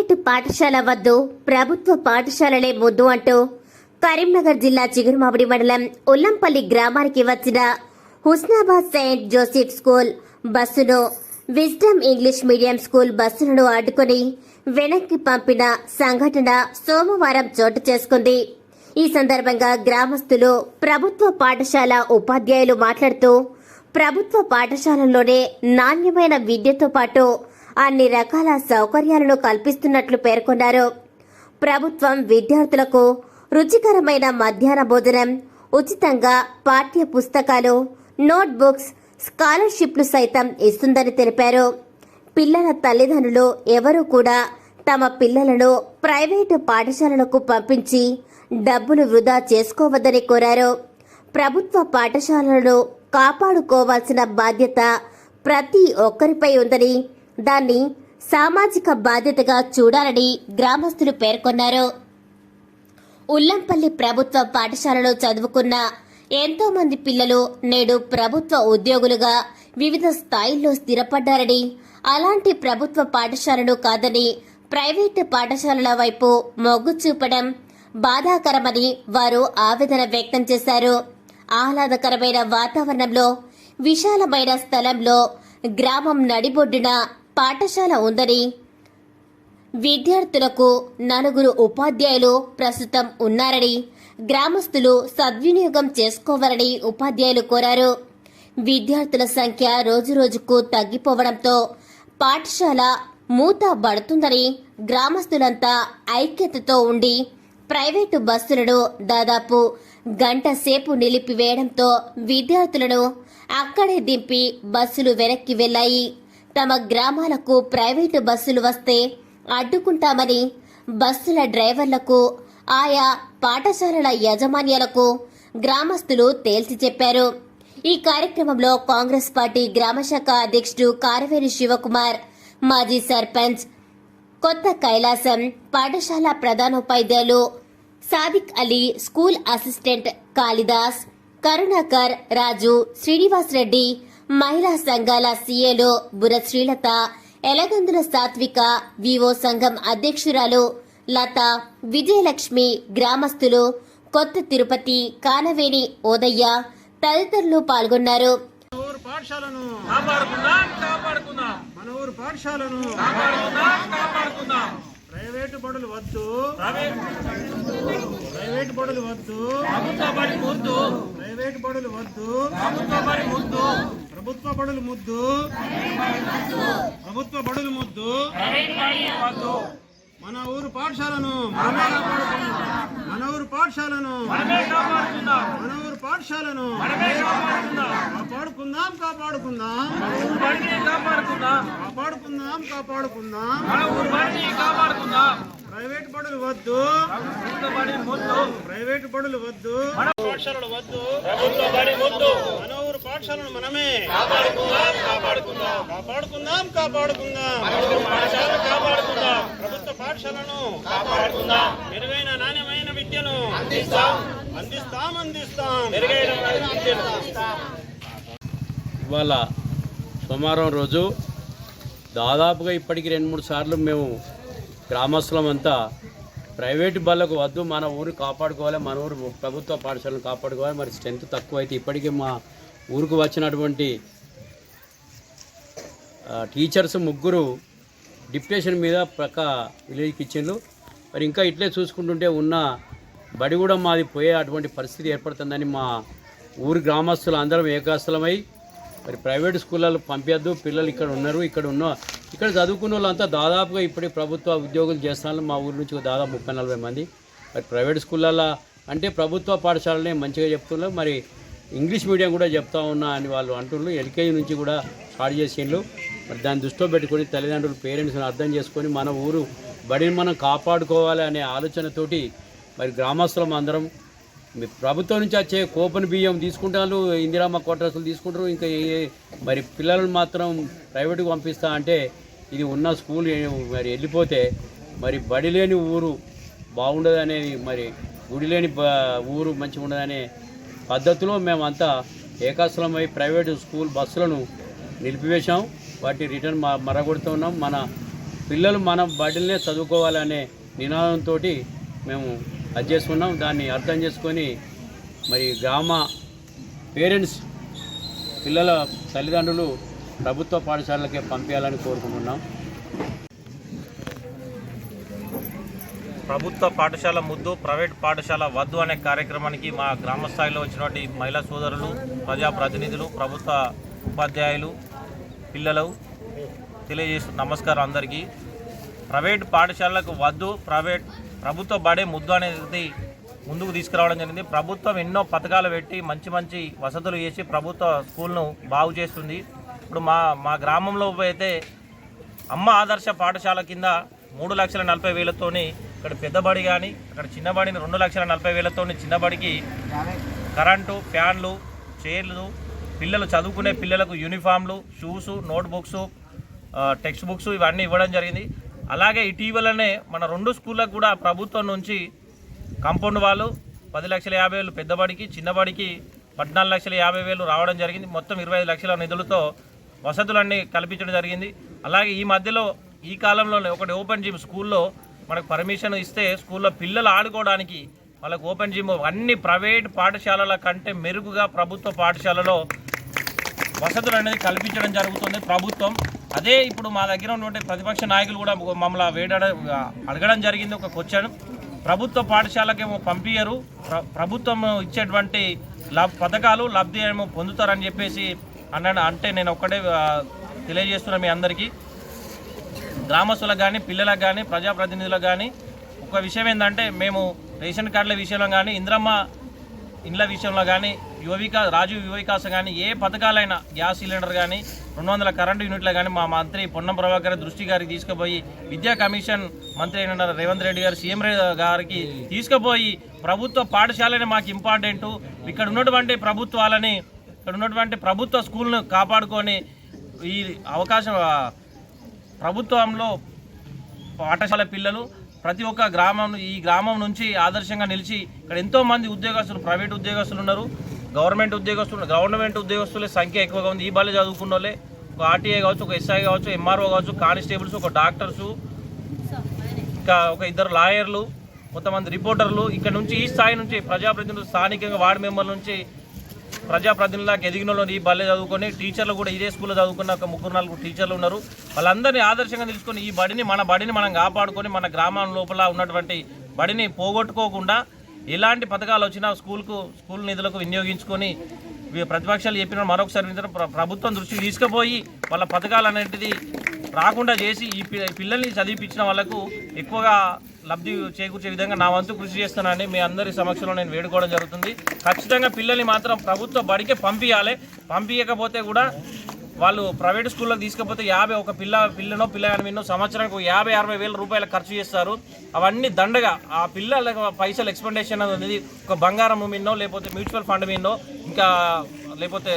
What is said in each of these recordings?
Private పాఠశాల వద్దు ప్రభుత్వ పాఠశాలలే ముద్దు అంటూ కరీంనగర్ జిల్లా చిగురుమామిడి మండలం ఉల్లంపల్లి గ్రామానికి వచ్చిన హుస్నాబాద్ సెయింట్ జోసెఫ్ స్కూల్ బస్సును విజ్డమ్ ఇంగ్లీష్ మీడియం స్కూల్ బస్సులను అడ్డుకుని వెనక్కి పంపిన సంఘటన సోమవారం చోటు చేసుకుంది. ఈ సందర్భంగా గ్రామస్తులు ప్రభుత్వ పాఠశాల ఉపాధ్యాయులు మాట్లాడుతూ ప్రభుత్వ పాఠశాలల్లోనే నాణ్యమైన విద్యతో పాటు అన్ని రకాల సౌకర్యాలను కల్పిస్తున్నట్లు పేర్కొన్నారు. ప్రభుత్వం విద్యార్థులకు రుచికరమైన మధ్యాహ్న భోజనం ఉచితంగా పాఠ్య పుస్తకాలు నోట్బుక్స్ స్కాలర్షిప్లు సైతం ఇస్తుందని తెలిపారు. పిల్లల తల్లిదండ్రులు ఎవరూ కూడా తమ పిల్లలను ప్రైవేటు పాఠశాలలకు పంపించి డబ్బులు వృధా చేసుకోవద్దని కోరారు. ప్రభుత్వ పాఠశాలలను కాపాడుకోవాల్సిన బాధ్యత ప్రతి ఒక్కరిపై ఉందని దాన్ని సామాజిక బాధ్యతగా చూడాలని గ్రామస్తులు పేర్కొన్నారు. ఉల్లంపల్లి ప్రభుత్వ పాఠశాలలో చదువుకున్న ఎంతో మంది పిల్లలు నేడు ప్రభుత్వ ఉద్యోగులుగా వివిధ స్థాయిల్లో స్థిరపడ్డారని అలాంటి ప్రభుత్వ పాఠశాలలు కాదని ప్రైవేటు పాఠశాలల వైపు మొగ్గు చూపడం బాధాకరమని వారు ఆవేదన వ్యక్తం చేశారు. ఆహ్లాదకరమైన వాతావరణంలో విశాలమైన స్థలంలో గ్రామం నడిబొడ్డున పాఠశాల ఉందని. విద్యార్థులకు నలుగురు ఉపాధ్యాయులు ప్రస్తుతం ఉన్నారని గ్రామస్తులు సద్వినియోగం చేసుకోవాలని ఉపాధ్యాయులు కోరారు. విద్యార్థుల సంఖ్య రోజురోజుకు తగ్గిపోవడంతో పాఠశాల మూత పడుతుందని గ్రామస్తులంతా ఐక్యతతో ఉండి ప్రైవేటు బస్సులను దాదాపు గంట సేపు నిలిపివేయడంతో విద్యార్థులను అక్కడే దింపి బస్సులు వెనక్కి వెళ్ళాయి తమ గ్రామాలకు ప్రైవేటు బస్సులు వస్తే అడ్డుకుంటామని బస్సుల డ్రైవర్లకు ఆయా పాఠశాలల యాజమాన్యాలకు గ్రామస్తులు తేల్చి చెప్పారు. ఈ కార్యక్రమంలో కాంగ్రెస్ పార్టీ గ్రామశాఖ అధ్యక్షుడు కారవేరి శివకుమార్ మాజీ సర్పంచ్ కొత్త కైలాసం పాఠశాల ప్రధానోపాధ్యాయులు సాదిక్ అలీ స్కూల్ అసిస్టెంట్ కాళిదాస్ కరుణాకర్ రాజు శ్రీనివాస్ రెడ్డి మహిళా సంఘాల సీఏలు బుర శ్రీలత ఎలగందుల సాత్విక వివో సంఘం అధ్యక్షురాలు లత విజయలక్ష్మి గ్రామస్తులు కొత్త తిరుపతి కానవేణి ఓదయ్య తదితరులు పాల్గొన్నారు. పాఠశాలను కాపాడుకుందాం కాపాడుకుందాం. మన ఊరు పాఠశాలను కాపాడుకుందాం కాపాడుకుందాం. ప్రైవేటు బడులు వద్దు. ప్రైవేట్ బడులు వద్దు. ప్రభుత్వ బడి ముద్దు. ప్రైవేటు బడులు వద్దు. ప్రభుత్వ బడి ముద్దు. ప్రభుత్వ బడులు ముద్దు. ప్రభుత్వ బడులు ముద్దు. మన ఊరు పాఠశాలను. మన ఊరు పాఠశాలను మన ఊరు పాఠశాలను కాపాడుకుందాం. కాపాడుకుందాం కాపాడుకుందాం. కాపాడుకుందాం. ప్రైవేట్ బడులు వద్దు. ప్రైవేట్ బడులు వద్దు. పాఠశాలలు వద్దు. మన ఊరు పాఠశాలను మనమే కాపాడుకుందాం కాపాడుకుందాం. కాపాడుకుందాం కాపాడుకుందాం. పాఠశాలను కాపాడుకుందాం. మెరుగైన నాణ్యమైన విద్యను అందిస్తాం. అందిస్తాం అందిస్తాం. మెరుగైన విద్యను ఇవాళ సోమవారం రోజు దాదాపుగా ఇప్పటికి రెండు మూడు సార్లు మేము గ్రామస్తులం అంతా ప్రైవేటు బళ్ళకు వద్దు మన ఊరు కాపాడుకోవాలి మన ఊరు ప్రభుత్వ పాఠశాలను కాపాడుకోవాలి. మరి స్ట్రెంత్ తక్కువ అయితే ఇప్పటికీ మా ఊరికి వచ్చినటువంటి టీచర్స్ ముగ్గురు డిప్రెషన్ మీద ప్రక్క విలేజ్కి ఇచ్చిండ్రు. మరి ఇంకా ఇట్లే చూసుకుంటుంటే ఉన్న బడి కూడా మాది పోయే అటువంటి పరిస్థితి ఏర్పడుతుందని మా ఊరి గ్రామస్తులు అందరం ఏకాస్థలమై మరి ప్రైవేట్ స్కూళ్ళలో పంపించద్దు పిల్లలు ఇక్కడ ఉన్నారు ఇక్కడ ఉన్న ఇక్కడ చదువుకున్న వాళ్ళంతా దాదాపుగా ఇప్పుడు ప్రభుత్వ ఉద్యోగులు చేస్తున్నారు. మా ఊరి నుంచి దాదాపు ముప్పై నలభై మంది. మరి ప్రైవేట్ స్కూళ్ళల్లో అంటే ప్రభుత్వ పాఠశాలనే మంచిగా చెప్తున్నారు. మరి ఇంగ్లీష్ మీడియం కూడా చెప్తా ఉన్నా అని వాళ్ళు అంటున్నారు. ఎల్కేజీ నుంచి కూడా స్టార్ట్ చేసిండ్రు. మరి దాన్ని దృష్టిలో పెట్టుకొని తల్లిదండ్రులు పేరెంట్స్ని అర్థం చేసుకొని మన ఊరు బడిని మనం కాపాడుకోవాలి అనే ఆలోచనతోటి మరి గ్రామస్తులం అందరం మీ ప్రభుత్వం నుంచి వచ్చే కూపన్ బియ్యం తీసుకుంటారు ఇందిరామ్మ క్వార్టర్స్లు తీసుకుంటారు ఇంకా మరి పిల్లలను మాత్రం ప్రైవేట్కి పంపిస్తా అంటే ఇది ఉన్న స్కూల్ మరి వెళ్ళిపోతే మరి బడి లేని ఊరు బాగుండదనే మరి గుడి లేని ఊరు మంచిగా ఉండదనే పద్ధతిలో మేమంతా ఏకాశ్రమై ప్రైవేటు స్కూల్ బస్సులను నిలిపివేశాం. వాటి రిటర్న్ మ- మరగొడుతూ ఉన్నాం. మన పిల్లలు మన బడిలనే చదువుకోవాలనే నినాదంతో మేము అది చేసుకున్నాం. దాన్ని అర్థం చేసుకొని మరి గ్రామ పేరెంట్స్ పిల్లల తల్లిదండ్రులు ప్రభుత్వ పాఠశాలకే పంపించాలని కోరుకుంటున్నాం. ప్రభుత్వ పాఠశాల ముద్దు ప్రైవేట్ పాఠశాల వద్దు అనే కార్యక్రమానికి మా గ్రామ స్థాయిలో వచ్చినటువంటి మహిళా సోదరులు ప్రజాప్రతినిధులు ప్రభుత్వ ఉపాధ్యాయులు పిల్లలు తెలియజేస్తు నమస్కారం అందరికీ. ప్రైవేట్ పాఠశాలలకు వద్దు ప్రైవేట్ ప్రభుత్వ బడే ముద్దు అనేది ముందుకు తీసుకురావడం జరిగింది. ప్రభుత్వం ఎన్నో పథకాలు పెట్టి మంచి మంచి వసతులు చేసి ప్రభుత్వ స్కూల్ను బాగు చేస్తుంది. ఇప్పుడు మా మా గ్రామంలో అయితే అమ్మ ఆదర్శ పాఠశాల కింద మూడు లక్షల నలభై వేలతోని ఇక్కడ పెద్దబడి కానీ అక్కడ చిన్నబడిని రెండు లక్షల నలభై వేలతోని చిన్నబడికి కరెంటు ఫ్యాన్లు చైర్లు పిల్లలు చదువుకునే పిల్లలకు యూనిఫామ్లు షూస్ నోట్బుక్స్ టెక్స్ట్ బుక్స్ ఇవన్నీ ఇవ్వడం జరిగింది. అలాగే ఇటీవలనే మన రెండు స్కూళ్ళకు కూడా ప్రభుత్వం నుంచి కంపౌండ్ వాళ్ళు పది లక్షల యాభై వేలు పెద్దబడికి చిన్నబడికి పద్నాలుగు లక్షల యాభై వేలు రావడం జరిగింది. మొత్తం ఇరవై లక్షల నిధులతో వసతులన్నీ కల్పించడం జరిగింది. అలాగే ఈ మధ్యలో ఈ కాలంలోనే ఒకటి ఓపెన్ జిమ్ స్కూల్లో మనకు పర్మిషన్ ఇస్తే స్కూల్లో పిల్లలు ఆడుకోవడానికి వాళ్ళకు ఓపెన్ జిమ్ అన్ని ప్రైవేట్ పాఠశాలల కంటే మెరుగుగా ప్రభుత్వ పాఠశాలలో వసతులు అనేది కల్పించడం జరుగుతుంది ప్రభుత్వం. అదే ఇప్పుడు మా దగ్గర ఉన్నటువంటి ప్రతిపక్ష నాయకులు కూడా మమ్మల్ని వేడ అడగడం జరిగింది ఒక క్వశ్చన్. ప్రభుత్వ పాఠశాలకేమో పంపించరు ప్రభుత్వం ఇచ్చేటువంటి లబ్ పథకాలు లబ్ధి ఏమో పొందుతారని చెప్పేసి అన్నాడు అంటే నేను ఒక్కడే తెలియజేస్తున్నా మీ అందరికీ. గ్రామస్తులకు కానీ పిల్లలకు కానీ ప్రజాప్రతినిధులకు కానీ ఒక విషయం ఏంటంటే మేము రేషన్ కార్డుల విషయంలో కానీ ఇంద్రమ్మ ఇండ్ల విషయంలో కానీ యువ వికాస్ రాజీవ్ యువ కానీ ఏ పథకాలైనా గ్యాస్ సిలిండర్ కానీ రెండు వందల కరెంటు యూనిట్లు కానీ మా మంత్రి పొన్నం ప్రభాకర్ దృష్టి గారికి తీసుకుపోయి విద్యా కమిషన్ మంత్రి అయిన రేవంత్ రెడ్డి గారు సీఎం గారికి తీసుకుపోయి ప్రభుత్వ పాఠశాలని మాకు ఇంపార్టెంట్. ఇక్కడ ఉన్నటువంటి ప్రభుత్వాలని ఇక్కడ ఉన్నటువంటి ప్రభుత్వ స్కూల్ను కాపాడుకొని ఈ అవకాశం ప్రభుత్వంలో పాఠశాల పిల్లలు ప్రతి ఒక్క గ్రామం ఈ గ్రామం నుంచి ఆదర్శంగా నిలిచి ఇక్కడ ఎంతోమంది ఉద్యోగస్తులు ప్రైవేట్ ఉద్యోగస్తులు ఉన్నారు. గవర్నమెంట్ ఉద్యోగస్తులు గవర్నమెంట్ ఉద్యోగస్తుల సంఖ్య ఎక్కువగా ఉంది. ఈ బాలే చదువుకున్న వాళ్ళే ఒక ఆర్టీఐ కావచ్చు ఒక ఎస్ఐ కావచ్చు ఎంఆర్ఓ కావచ్చు కానిస్టేబుల్స్ ఒక డాక్టర్సు ఇంకా ఒక ఇద్దరు లాయర్లు కొంతమంది రిపోర్టర్లు. ఇక్కడ నుంచి ఈ స్థాయి నుంచి ప్రజాప్రతినిధులు స్థానికంగా వార్డు మెంబర్ల నుంచి ప్రజాప్రతినిధులకు ఎదిగిన వాళ్ళు ఈ బల్లే చదువుకొని టీచర్లు కూడా ఇదే స్కూల్లో చదువుకున్న ఒక ముగ్గురు నాలుగు టీచర్లు ఉన్నారు. వాళ్ళందరినీ ఆదర్శంగా తీసుకొని ఈ బడిని మన బడిని మనం కాపాడుకొని మన గ్రామం లోపల ఉన్నటువంటి బడిని పోగొట్టుకోకుండా ఎలాంటి పథకాలు వచ్చినా స్కూల్కు స్కూల్ నిధులకు వినియోగించుకొని ప్రతిపక్షాలు చెప్పిన మరొకసారి ప్రభుత్వం దృష్టికి తీసుకుపోయి వాళ్ళ పథకాలు అనేటిది రాకుండా చేసి ఈ పిల్లల్ని చదివిపించిన వాళ్ళకు ఎక్కువగా లబ్ధి చేకూర్చే విధంగా నా వంతు కృషి చేస్తున్నానని మీ అందరి సమక్షంలో నేను వేడుకోవడం జరుగుతుంది. ఖచ్చితంగా పిల్లల్ని మాత్రం ప్రభుత్వ బడికే పంపించాలి పంపించకపోతే కూడా వాళ్ళు ప్రైవేట్ స్కూల్లో తీసుకపోతే యాభై ఒక పిల్ల పిల్లనో పిల్లగాని విన్నో సంవత్సరానికి ఒక యాభై అరవై వేల రూపాయలు ఖర్చు చేస్తారు. అవన్నీ దండగా ఆ పిల్లల పైసలు ఎక్స్పెండేషన్ అనేది ఒక బంగారం మిన్నో లేకపోతే మ్యూచువల్ ఫండ్ మిన్నో ఇంకా లేకపోతే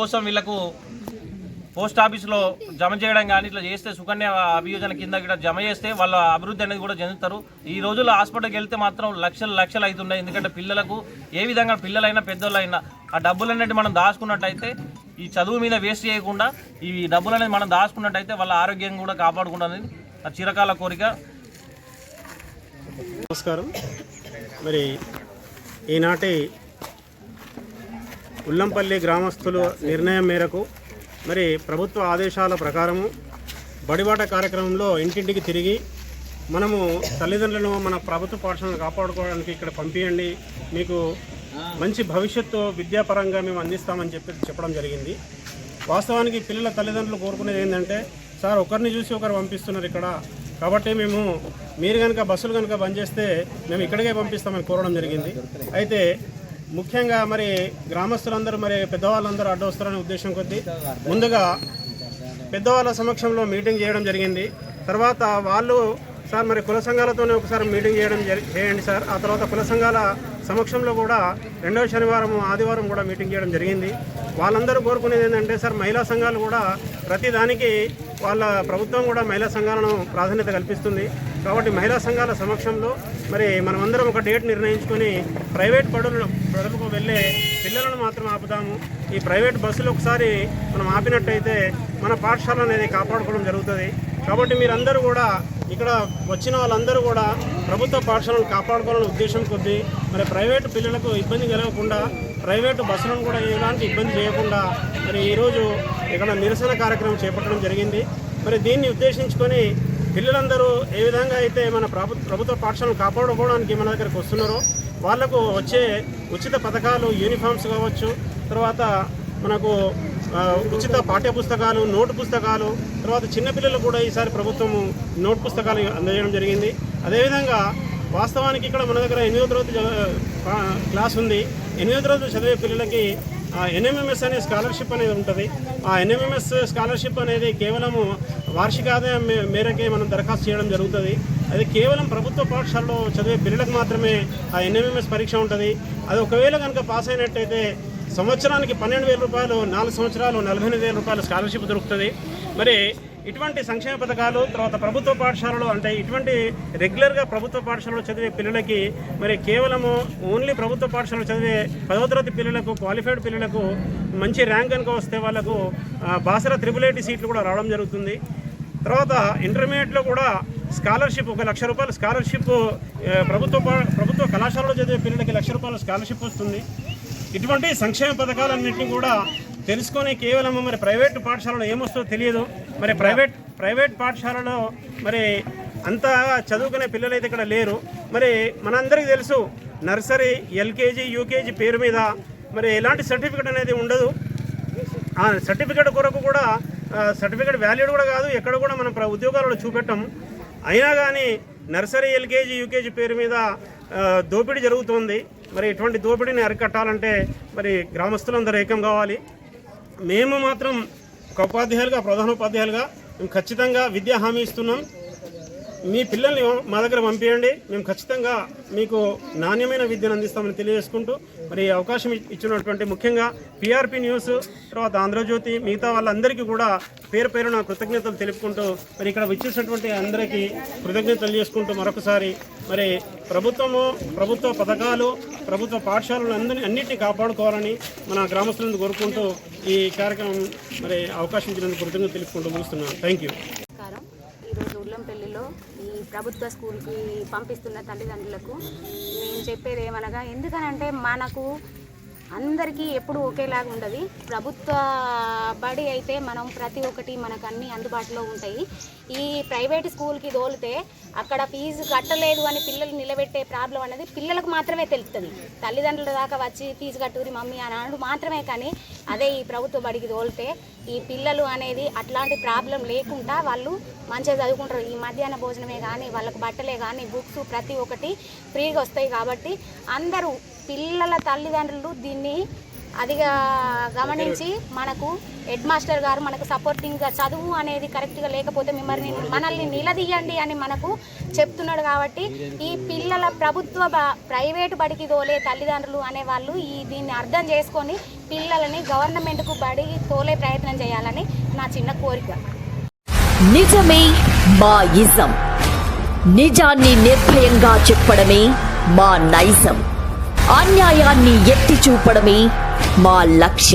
కోసం వీళ్ళకు పోస్ట్ ఆఫీస్లో జమ చేయడం కానీ ఇట్లా చేస్తే సుకన్య అభియోజన కింద ఇక్కడ జమ చేస్తే వాళ్ళ అభివృద్ధి అనేది కూడా చెందుతారు. ఈ రోజుల్లో హాస్పిటల్కి వెళ్తే మాత్రం లక్షలు లక్షలు అవుతున్నాయి. ఎందుకంటే పిల్లలకు ఏ విధంగా పిల్లలైనా పెద్దోళ్ళైనా ఆ డబ్బులు అనేది మనం దాచుకున్నట్టయితే ఈ చదువు మీద వేస్ట్ చేయకుండా ఈ డబ్బులు అనేది మనం దాచుకున్నట్టయితే వాళ్ళ ఆరోగ్యం కూడా కాపాడుకుంటుంది నా చిరకాల కోరిక. నమస్కారం. మరి ఈనాటి ఉల్లంపల్లి గ్రామస్తుల నిర్ణయం మేరకు మరి ప్రభుత్వ ఆదేశాల ప్రకారము బడిబాట కార్యక్రమంలో ఇంటింటికి తిరిగి మనము తల్లిదండ్రులను మన ప్రభుత్వ పాఠశాలను కాపాడుకోవడానికి ఇక్కడ పంపించండి మీకు మంచి భవిష్యత్తు విద్యాపరంగా మేము అందిస్తామని చెప్పి చెప్పడం జరిగింది. వాస్తవానికి పిల్లల తల్లిదండ్రులు కోరుకునేది ఏంటంటే సార్ ఒకరిని చూసి ఒకరు పంపిస్తున్నారు ఇక్కడ. కాబట్టి మేము మీరు కనుక బస్సులు కనుక బంద్ చేస్తే మేము ఇక్కడికే పంపిస్తామని కోరడం జరిగింది. అయితే ముఖ్యంగా మరి గ్రామస్తులందరూ మరి పెద్దవాళ్ళందరూ అడ్డు వస్తారనే ఉద్దేశం కొద్దీ ముందుగా పెద్దవాళ్ళ సమక్షంలో మీటింగ్ చేయడం జరిగింది. తర్వాత వాళ్ళు సార్ మరి కుల సంఘాలతోనే ఒకసారి మీటింగ్ చేయడం చేయండి సార్. ఆ తర్వాత కుల సంఘాల సమక్షంలో కూడా రెండవ శనివారం ఆదివారం కూడా మీటింగ్ చేయడం జరిగింది. వాళ్ళందరూ కోరుకునేది ఏంటంటే సార్ మహిళా సంఘాలు కూడా ప్రతిదానికి వాళ్ళ ప్రభుత్వం కూడా మహిళా సంఘాలను ప్రాధాన్యత కల్పిస్తుంది. కాబట్టి మహిళా సంఘాల సమక్షంలో మరి మనమందరం ఒక డేట్ నిర్ణయించుకొని ప్రైవేట్ బడులు బడులకు వెళ్ళే పిల్లలను మాత్రం ఆపుతాము ఈ ప్రైవేట్ బస్సులు ఒకసారి మనం ఆపినట్టయితే మన పాఠశాల అనేది కాపాడుకోవడం జరుగుతుంది. కాబట్టి మీరందరూ కూడా ఇక్కడ వచ్చిన వాళ్ళందరూ కూడా ప్రభుత్వ పాఠశాలను కాపాడుకోవాలనే ఉద్దేశం కొద్దీ మరి ప్రైవేటు పిల్లలకు ఇబ్బంది కలగకుండా ప్రైవేటు బస్సులను కూడా ఎలాంటి ఇబ్బంది చేయకుండా మరి ఈరోజు ఇక్కడ నిరసన కార్యక్రమం చేపట్టడం జరిగింది. మరి దీన్ని ఉద్దేశించుకొని పిల్లలందరూ ఏ విధంగా అయితే మన ప్రభుత్వ పాఠశాలను కాపాడుకోవడానికి మన దగ్గరకు వస్తున్నారో వాళ్ళకు వచ్చే ఉచిత పథకాలు యూనిఫామ్స్ కావచ్చు తర్వాత మనకు ఉచిత పాఠ్య పుస్తకాలు నోటు పుస్తకాలు తర్వాత చిన్నపిల్లలు కూడా ఈసారి ప్రభుత్వము నోట్ పుస్తకాలు అందజేయడం జరిగింది. అదేవిధంగా వాస్తవానికి ఇక్కడ మన దగ్గర ఎనిమిదో తరగతి క్లాస్ ఉంది. ఎనిమిదో తరగతి చదివే పిల్లలకి ఎన్ఎంఎంఎస్ అనే స్కాలర్షిప్ అనేది ఉంటుంది. ఆ ఎన్ఎంఎంఎస్ స్కాలర్షిప్ అనేది కేవలము వార్షిక ఆదాయం మేరకే మనం దరఖాస్తు చేయడం జరుగుతుంది. అది కేవలం ప్రభుత్వ పాఠశాలలో చదివే పిల్లలకు మాత్రమే ఆ ఎన్ఎంఎంఎస్ పరీక్ష ఉంటుంది. అది ఒకవేళ కనుక పాస్ అయినట్టయితే సంవత్సరానికి పన్నెండు వేల రూపాయలు నాలుగు సంవత్సరాలు నలభై ఎనిమిది వేల రూపాయలు స్కాలర్షిప్ దొరుకుతుంది. మరి ఇటువంటి సంక్షేమ పథకాలు తర్వాత ప్రభుత్వ పాఠశాలలో అంటే ఇటువంటి రెగ్యులర్గా ప్రభుత్వ పాఠశాలలో చదివే పిల్లలకి మరి కేవలము ఓన్లీ ప్రభుత్వ పాఠశాలలో చదివే పదవ తరగతి పిల్లలకు క్వాలిఫైడ్ పిల్లలకు మంచి ర్యాంక్ కనుక వస్తే వాళ్ళకు బాసర త్రిబుల్ ఐటీ సీట్లు కూడా రావడం జరుగుతుంది. తర్వాత ఇంటర్మీడియట్లో కూడా స్కాలర్షిప్ ఒక లక్ష రూపాయల స్కాలర్షిప్ ప్రభుత్వ పా- ప్రభుత్వ కళాశాలలో చదివే పిల్లలకి లక్ష రూపాయల స్కాలర్షిప్ వస్తుంది. ఇటువంటి సంక్షేమ పథకాలన్నింటినీ కూడా తెలుసుకొని కేవలం మరి ప్రైవేట్ పాఠశాలలో ఏమొస్తుందో తెలియదు. మరి ప్రైవేట్ ప్రైవేట్ పాఠశాలలో మరి అంత చదువుకునే పిల్లలు అయితే ఇక్కడ లేరు. మరి మనందరికీ తెలుసు నర్సరీ ఎల్కేజీ యూకేజీ పేరు మీద మరి ఎలాంటి సర్టిఫికేట్ అనేది ఉండదు. ఆ సర్టిఫికేట్ కొరకు కూడా సర్టిఫికెట్ సర్టిఫికేట్ కూడా కాదు ఎక్కడ కూడా మనం ప్ర- ఉద్యోగాలలో చూపెట్టం. అయినా కానీ నర్సరీ ఎల్కేజీ యూకేజీ పేరు మీద దోపిడీ జరుగుతోంది. మరి ఇటువంటి దోపిడీని అరికట్టాలంటే మరి గ్రామస్తులందరూ ఏకం కావాలి. మేము మాత్రం ఒక ఉపాధ్యాయులుగా ప్రధానోపాధ్యాయులుగా మేము ఖచ్చితంగా విద్యా హామీ ఇస్తున్నాం. మీ పిల్లల్ని మా దగ్గర పంపించండి మేము ఖచ్చితంగా మీకు నాణ్యమైన విద్యను అందిస్తామని తెలియజేసుకుంటూ మరి అవకాశం ఇచ్చినటువంటి ముఖ్యంగా పిఆర్పి న్యూస్ తర్వాత ఆంధ్రజ్యోతి మిగతా వాళ్ళందరికీ కూడా పేరు పేరున కృతజ్ఞతలు తెలుపుకుంటూ మరి ఇక్కడ వచ్చేసినటువంటి అందరికీ కృతజ్ఞతలు చేసుకుంటూ మరొకసారి మరి ప్రభుత్వము ప్రభుత్వ పథకాలు ప్రభుత్వ పాఠశాలలు అందరినీ అన్నింటినీ కాపాడుకోవాలని మన గ్రామస్తులను కోరుకుంటూ ఈ కార్యక్రమం మరి అవకాశం ఇచ్చినందుకు కృతజ్ఞతలు తెలుపుకుంటూ ముగిస్తున్నాను. థ్యాంక్ యూ నమస్కారం ఈరోజు ఉల్లంపల్లిలో ఈ ప్రభుత్వ స్కూల్కి పంపిస్తున్న తల్లిదండ్రులకు నేను చెప్పేది ఏమనగా ఎందుకనంటే మనకు అందరికీ ఎప్పుడు ఒకేలాగా ఉండదు. ప్రభుత్వ బడి అయితే మనం ప్రతి ఒక్కటి మనకు అన్ని అందుబాటులో ఉంటాయి. ఈ ప్రైవేట్ స్కూల్కి దోలితే అక్కడ ఫీజు కట్టలేదు అని పిల్లలు నిలబెట్టే ప్రాబ్లం అనేది పిల్లలకు మాత్రమే తెలుస్తుంది తల్లిదండ్రుల దాకా వచ్చి ఫీజు కట్టుకుని మమ్మీ అని అనడు మాత్రమే కానీ అదే ఈ ప్రభుత్వ బడికి తోలితే ఈ పిల్లలు అనేది అట్లాంటి ప్రాబ్లం లేకుండా వాళ్ళు మంచిగా చదువుకుంటారు. ఈ మధ్యాహ్న భోజనమే కానీ వాళ్ళకు బట్టలే కానీ బుక్స్ ప్రతి ఒక్కటి ఫ్రీగా వస్తాయి కాబట్టి అందరూ పిల్లల తల్లిదండ్రులు దీన్ని అదిగా గమనించి మనకు హెడ్ మాస్టర్ గారు మనకు సపోర్టింగ్గా చదువు అనేది కరెక్ట్గా లేకపోతే మిమ్మల్ని మనల్ని నిలదీయండి అని మనకు చెప్తున్నాడు కాబట్టి ఈ పిల్లల ప్రభుత్వ బ- ప్రైవేటు బడికి తోలే తల్లిదండ్రులు అనే వాళ్ళు ఈ దీన్ని అర్థం చేసుకొని పిల్లలని గవర్నమెంట్కు బడి తోలే ప్రయత్నం చేయాలని నా చిన్న కోరిక. నిజమే మా ఇజం. నిజాన్ని నిర్భయంగా చెప్పడమే మా నైజం. అన్యాయాన్ని ఎత్తి చూపడమే మా లక్ష్యం.